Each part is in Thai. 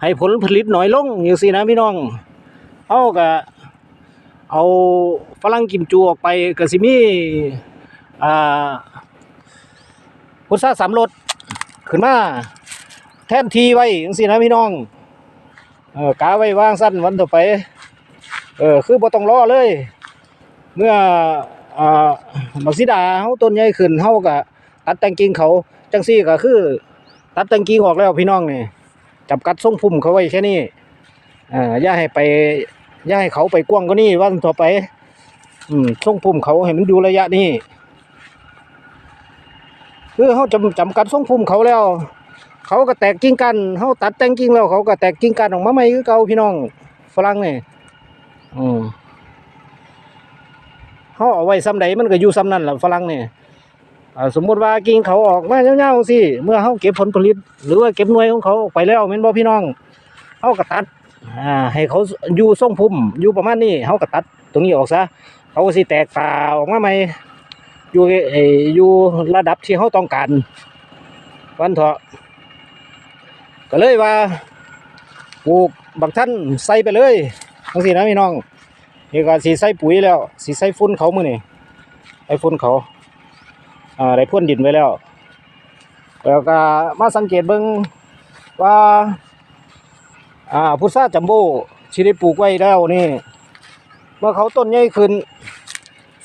ให้ผลผลิตน้อยลงอย่างสินะพี่น้องเอาก็เอาฝรั่งกิมจูออกไปก็สิมีอ่าพุทราสามรสขึ้นมาแทนทีไว้อย่างสินะพี่น้องเออกาไว้วางสั้นวันต่อไปเออคือบ่ต้องรอเลย เมื่ออ่าบักซิดาเฮาต้นใหญ่ขึ้นเฮาก็ตัดแต่งกิ่งเขาจังซี่ก็คือ ตัดแต่งกิ่งออกแล้วพี่น้องนี่ จับกัดทรงพุ่มเขาไว้แค่นี้อ่าย่าให้ไปย่าให้เขาไปกว้างกว่านี้วันต่อไป อืมทรงพุ่มเขาให้มันอยู่ระยะนี้คือเฮาจำจำกัดทรงพุ่มเขาแล้ว เขาก็แตกกิ่งกันเฮาตัดแต่งกิ่งแล้วเขาก็แตกกิ่งกันออกมาใหม่คือเก่าพี่น้องฝรั่งเนี่ยอืมเฮาเอาไว้ซ้ำใดมันก็อยู่ซ้ำนั่นแหละฝรั่งเนี่อ่า สมมติว่ากิ่งเขาออกมาเงาๆสิเมื่อเฮาเก็บผลผลิต หรือว่าเก็บหน่วยของเขาออกไปแล้วแม่นบ่พี่น้องเฮาก็ตัดให้เขาอยู่ทรงพุ่มอยู่ประมาณนี้เฮาก็ตัดตรงนี้ออกซะเขาก็สิแตกตาออกมาใหม่อยู่อยู่ระดับที่เฮาต้องการวันเถาะก็เลยว่าปลูกบางท่านใส่ไปเลยทั้งสี่นะพี่น้องนี่ก็สีใส่ปุ๋ยแล้วสีใส่ฟุ้นเขามือนี่ไอ้ฟุ้นเขา อ่าได้พ่นดินไว้แล้ว แล้วก็มาสังเกตเบิ่งว่าอ่าพุทราจัมโบ้ที่ได้ปลูกไว้แล้วนี่ เมื่อเขาต้นใหญ่ขึ้น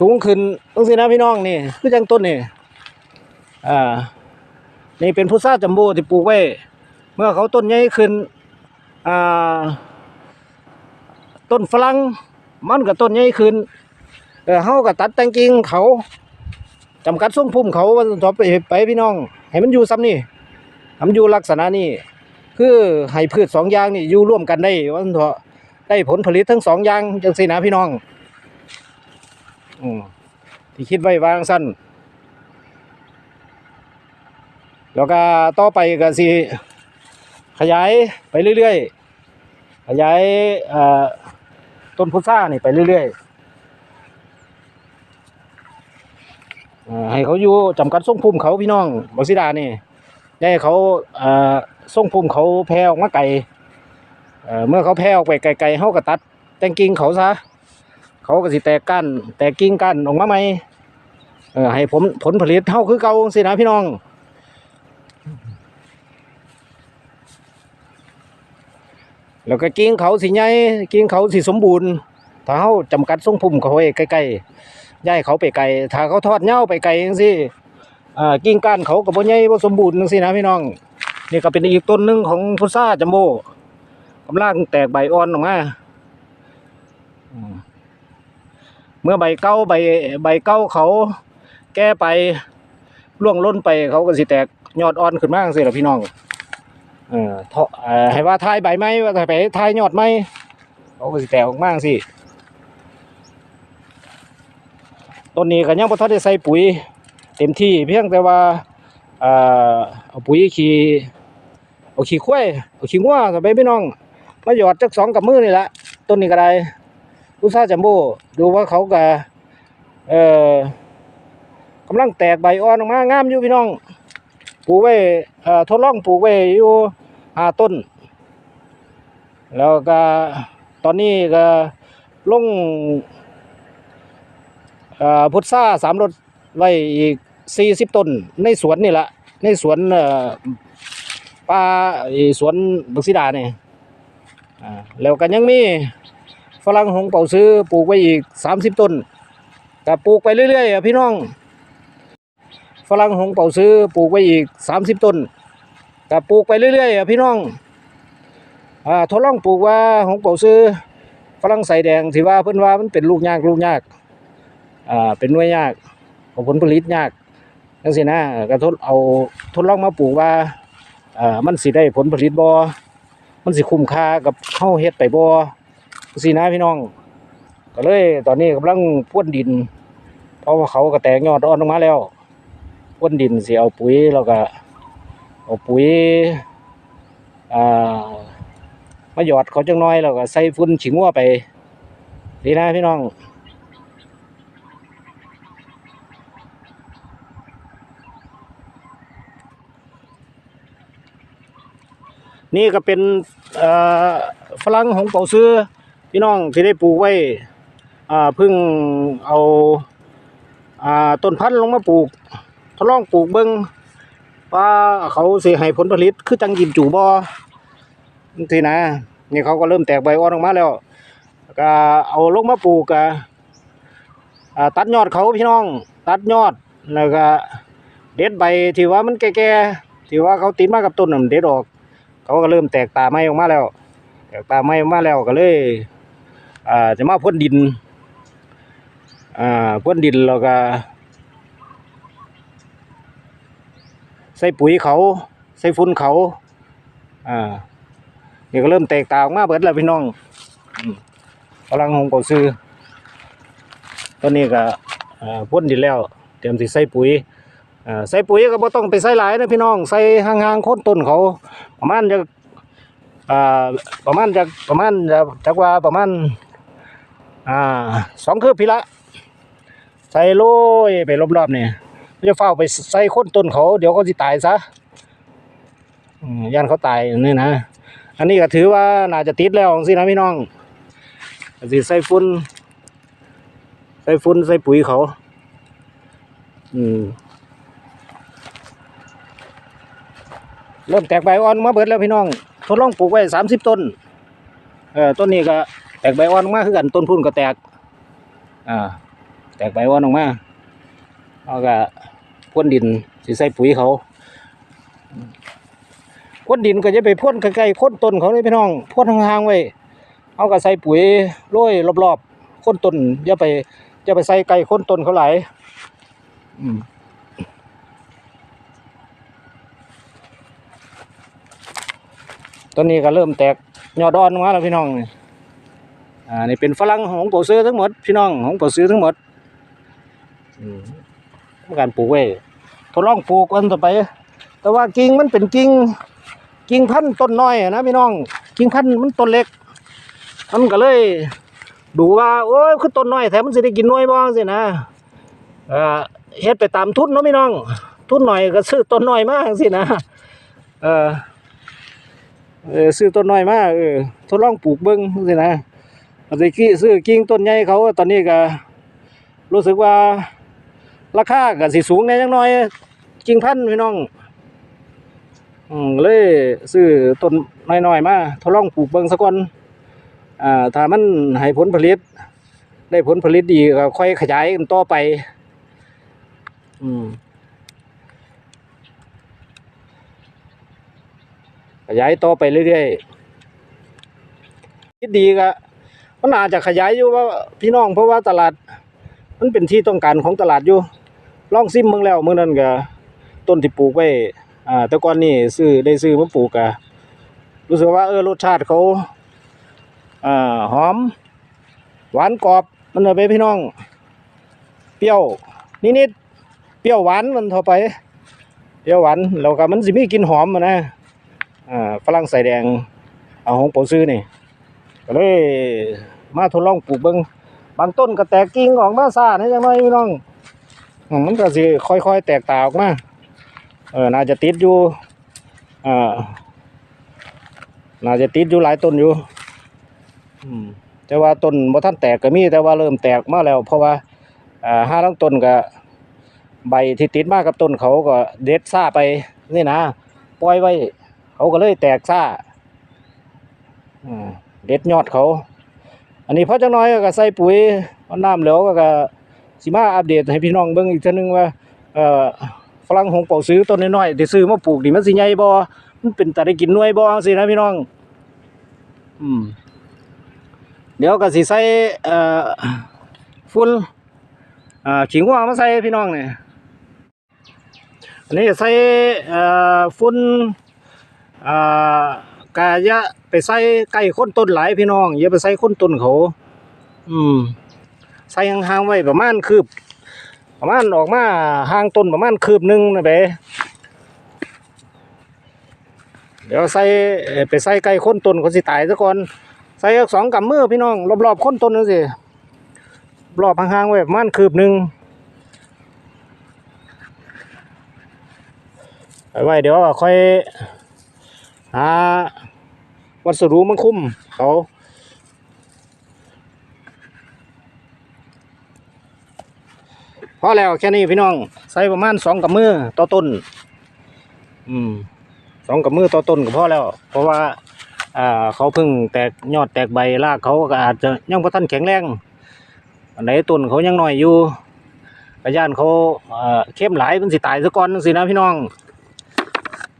สูงขึ้นต้องสินะพี่น้องนี่คือจังต้นนี่อ่านี่เป็นพุทราจัมโบ้ที่ปลูกไว้ เมื่อเขาต้นใหญ่ขึ้นอ่าต้นฝรั่งมันก็ต้นใหญ่ขึ้นเออเฮาก็ตัดแต่งกิ่งเขา จำกัดทรงพุ่มเขาว่าต่อไปไปพี่น้อง ให้มันอยู่ซ้ำนี่ให้มันอยู่ลักษณะนี้คือให้พืชสองอย่างนี่อยู่ร่วมกันได้ว่าซั่นเถอะได้ผลผลิตทั้งสองอย่างจังซี่นะพี่น้องอืมที่คิดไว้วางสั้นแล้วก็ต่อไปก็สิขยายไปเรื่อยๆขยายต้นพุทรานี่ไปเรื่อยๆเอ่อ ให้เขาอยู่จำกัดทรงพุ่มเขาพี่น้องบักซิดานี่ได้ให้เขาเอ่งพุ่มเขาแผ่ออกมาไกลเมื่อเขาแผ่ออกไปไกลๆเขาก็ตัดแต่งกิ่งเขาซะเขาก็สิแตกก้นแตกกิ่งก้นออกมาใหมเออให้ผมผลผลิตเท่าคือเก่าสินะพี่น้อง แล้วก็กิ่งเขาสิใหญ่กิ่งเขาสิสมบูรณ์ถ้าเขาจำกัดทรงพุ่มเขาไว้ใกล้ๆ ย้ายเขาไปไกลถ้าเขาทอดเหย้าไปไกลจังซี่อ่ากิ่งก้านเขาก็บ่ใหญ่บ่สมบูรณ์จังซี่นะพี่น้อง นี่ก็เป็นอีกต้นหนึ่งของพุทราจัมโบ้กำลังแตกใบอ่อนออกมาเมื่อใบเก่าใบใบเก่าเขาแก้ไปร่วงล้นไปเขาก็สิแตกยอดอ่อนขึ้นมาจังซี่ล่ะพี่น้องเออเทาะเอ่อให้ว่าทายใบไม้ว่าไปทายยอดไม้เขาก็สิแตกออกมาจังสิ ต้นนี้ก็ยังบ่ทันได้ใส่ปุ๋ย เต็มที่เพียงแต่ว่าเอ่อเอาปุ๋ยขี้เอาขี้ควายเอาขี้งัวก็ไปพี่น้องมาหยอดจักสองกับมือนี่แหละต้นนี้ก็ได้อุตสาจัมโบ้ดูว่าเขาก็เอ่อกำลังแตกใบอ่อนออกมางามอยู่พี่น้องปลูกไว้เอ่อทดลองปลูกไว้อยู่ห้าต้น แล้วก็ตอนนี้ก็ลงเอ่อ พุทราสามรถไว้อีกสี่สิบต้นในสวนนี่แหละในสวนป่าสวนบักซิดาเนี่ยแล้วก็ยังมีฝรั่งหงเป่าซื้อปลูกไว้อีกสามสิบต้นก็ปลูกไปเรื่อยๆพี่น้องฝรั่งหงเป่าซื้อปลูกไว้อีกสามสิบต้นก็ปลูกไปเรื่อยๆพี่น้องอทดลองปลูกว่าหงเป่าซื้อฝรั่งใส่แดงที่ว่าเพิ่อนว่ามันเป็นลูกยากลูกยาก อ่าเป็นหน่วยยากเอาผลผลิตยากจังซี่นะก็ทดเอาทดลองมาปลูกว่าอ่ามันสิได้ผลผลิตบ่มันสิคุ้มค่ากับเฮาเฮ็ดไปบ่จังซี่นะพี่น้อง ก็เลยตอนนี้กำลังพ่นดิน เพราะว่าเขาก็แตกยอดอ่อนออกมาแล้วพ่นดินสิเอาปุ๋ยแล้วก็เอาปุ๋ยอ่ามาหยอดเขาจังน้อยแล้วก็ใส่ฝุ่นฉิงวัวไปดีนะพี่น้อง นี่ก็เป็นฝรั่งของเป่าซื้อพี่น้องที่ได้ปลูกไว้อ่าเพิ่งเอาอาต้นพันธุ์ลงมาปลูกทดลองปลูกเบิ่งว่าเขาเสิให้ผลผลิตคือจังกิมจูบ่ทีนะนี่เขาก็เริ่มแตกใบอ่อนออกมาแล้วก็เอาลงมาปลูกก็ตัดยอดเขาพี่น้อง ตัดยอดแล้วก็เด็ดใบที่ว่ามันแก่ๆที่ว่าเขาติดมากับต้นน่ะมันเด็ดออก เขาก็เริ่มแตกตาไม้ออกมาแล้ว แตกตาไม้ออกมาแล้วก็เลยอ่าจะมาพ่นดินอ่าพ่นดินแล้วก็ ใส่ปุ๋ยเขาใส่ฝุ่นเขาอ่านี่ก็เริ่มแตกตาออกมาเบิดแล้วพี่น้องกำลังหงกซื้อตอนนี้ก็อ่าพ่นดินแล้ว เตรียมสิใส่ปุ๋ยอ่าใส่ปุ๋ยก็บ่ต้องไปใส่หลายนะพี่น้อง ใส่ห่างๆโคนต้นเขา ประมาณจะอ่าประมาณจะประมาณจะจักว่าประมาณอ่าสองคืบพี่ละ ใส่โรยไปรอบๆนี่ไม่จะเฝ้าไปใส่โคนต้นเขาเดี๋ยวเขาสิตายซะย่านเขาตายนี่นะ อันนี้ก็ถือว่าน่าจะติดแล้วสินะพี่น้องสิใส่ฝุ่นใส่ฝุ่นใส่ปุ๋ยเขา อืม เริ่มแตกใบอ่อนมาเบิดแล้วพี่น้องทดลองปลูกไว้สามสิบต้นเออต้นนี้ก็แตกใบอ่อนออกมาคือกันต้นพุ่นก็แตกอ่าแตกใบอ่อนออกมาเอาก็พ่นดินสิใส่ปุ๋ยเขาพ่นดินก็จะไปพ่นใกล้ๆโค้นต้นเขาเลยพี่น้องพ่นห่างๆไว้เอาก็ใส่ปุ๋ยโรยรอบๆโค้นต้นอย่าไปอย่าไปใส่ใกล้โค้นต้นเขาหลายอืม ต้นนี้ก็เริ่มแตกยอดอ่อนมาแล้วพี่น้องอ่านี่เป็นฝรั่งของโปซื้อทั้งหมดพี่น้องของโปซื้อทั้งหมดอืมการปลูกไว้ทดลองปลูกกันต่อไป แต่ว่ากิ่งมันเป็นกิ่งกิ่งพันต้นน้อยนะพี่น้องกิ่งพันมันต้นเล็กมันก็เลย ดูว่าโอ้ยคือต้นน้อยแถมมันสิได้กินน่วยบ้างสินะเอ่อเฮ็ดไปตามทุนเนาะพี่น้อง ทุนหน่อยก็ซื้อต้นน้อยมากสินะเออ เออซื้อต้นน้อยมาเออทดลองปลูกเบิ้งสินะตอนนี้ซื้อกิ่งต้นใหญ่เขาตอนนี้ก็รู้สึกว่าราคาก็สิสูงแน่จังน้อยกิ่งพันธุ์พี่น้องอืมเลยซื้อต้นน้อยๆมาทดลองปลูกเบิ้งสักก่อนอ่าถ้ามันให้ผลผลิต ได้ผลผลิตดีก็ค่อยขยายกันต่อไป อืม ขยายต่อไปเรื่อยๆคิดดีก็มันอาจจะขยายอยู่ว่าพี่น้องเพราะว่าตลาด มันเป็นที่ต้องการของตลาดอยู่ลองซิมเมืองแล้วเมื่อนั้นก็ต้นที่ปลูกไว้อ่าแต่ก่อนนี่ซื้อได้ซื้อมาปลูกก็รู้สึกว่าเออรสชาติเขาอ่าหอม หวานกรอบมันเอาไปพี่น้อง เปรี้ยวนิดๆเปรี้ยวหวานมันเท่าไปเปรี้ยวหวานแล้วก็มันสิมีกลิ่นหอมอะนะ อ่าฝรั่งใส่แดงเอาของโปซื้อนี่ก็เลยมาทดลองปลูกเบิ่งบางต้นก็แตกกิ่งออกมาซ่านะจังน้อยพี่น้องมันก็สิค่อยๆ แตกตาออกมาเออน่าจะติดอยู่อ่าน่าจะติดอยู่หลายต้นอยู่อแต่ว่าต้นบ่ทันแตกก็มีแต่ว่าเริ่มแตกมาแล้ว เพราะว่าอ่าห้าลังต้นก็ใบที่ติดมากับต้นเขาก็เด็ดซ่าไปนี่นะปล่อยไว้ เขาก็เลยแตกซ่าเด็ดยอดเขา อันนี้พอจังน้อยก็ใส่ปุ๋ยเอาน้ำเหลวก็ก็สิมาอัปเดตให้พี่น้องเบิ่งอีกเทีนึงว่าเออฝรั่งหงเป่าซื้อต้นน้อยๆที่ซื้อมาปลูกนี่มันสิใหญ่บ่มันเป็นแตาได้กินน่วยบ่จังซี่นะพี่น้อง อืมเดี๋ยวก็สิใส่เอ่อฝุ่นขิงว่ามาใส่พี่น้องนี่อันนี้ใส่เอ่อฝุ่น อ่ากายะไปใส่ใกล้คนต้นหลายพี่น้องอย่าไปใส่คนต้นเขา อืม ใส่ห่างๆไว้ประมาณคืบ ประมาณออกมาห่างต้นประมาณคืบหนึ่งนะเบเดี๋ยวใส่ไปใส่ใกล้คนต้นเขาสิตายซะก่อนใส่สองกำมือพี่น้องรอบๆคนต้นนั่นสิรอบห่างๆไว้ประมาณคืบหนึ่งไปไว้เดี๋ยวค่อย หาวัสดุมันคุ้มเขาพอแล้วแค่นี้พี่น้องใส่ประมาณสองกับมือต่อต้น อืมสองกับมือต่อต้นก็พอแล้ว เพราะว่าอ่าเขาเพิ่งแตกยอดแตกใบรากเขาก็อาจจะยังพอท่านแข็งแรงอันไหนต้นเขายังหน้อยอยู่กระยานเขาเอ่อเข้มหลายมันสิตายซะก่อนสินะพี่น้อง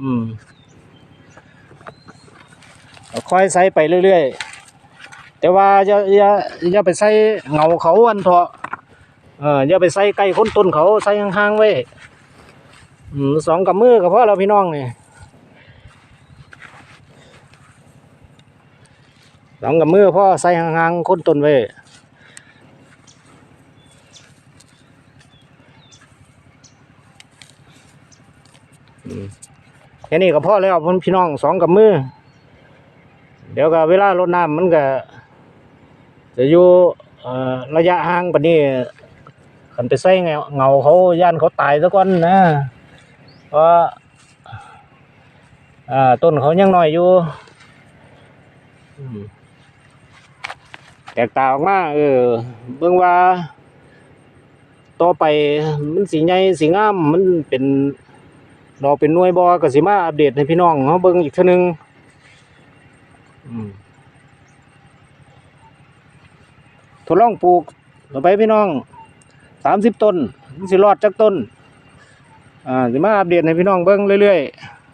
อืม ค่อยใส่ไปเรื่อยๆ แต่ว่าอย่าอย่าอย่าไปใส่เงาเขาอันเถอะเอออย่าไปใส่ใกล้คนต้นเขาใส่ห่างๆไว้สองกับมือก็พอแล้วพี่น้องนี่สองกับมือพ่อใส่ห่างๆคนต้นไว้แค่นี้ก็พอแล้วพี่น้องสองกับมือ เดี๋ยวก็เวลารดน้ำมันก็จะอยู่ระยะห่างปนนี้คันไปใส่เงาเงาเขาย่านเขาตายซะก่อนนะเพราะอ่าต้นเขายังน้อยอยู่อืมแตกต่างออกมาเออเบิ่งว่าต่อไปมันสีใหญ่สีงามมันเป็นดอกเป็นหน่วยบอก็สิมาอัปเดตให้พี่น้องเขาเบิ่งอีกเทื่อนึง ทดลองปลูกต่อไปพี่น้องสามสิบต้นสิรอดจักต้นอ่าสิมาอัปเดตให้พี่น้องเบิ้งเรื่อย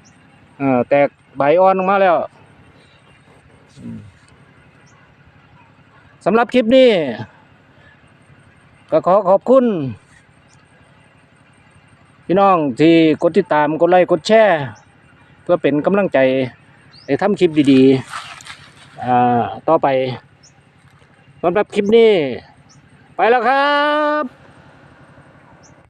ๆอ่าแตกใบอ่อนออกมาแล้วสำหรับคลิปนี้ ก็ขอขอบคุณ พี่น้องที่กดติดตามกดไลค์กดแชร์ เพื่อเป็นกำลังใจในทำคลิปดีๆ อ่าต่อไปสำหรับคลิปนี้ ไปแล้วครับ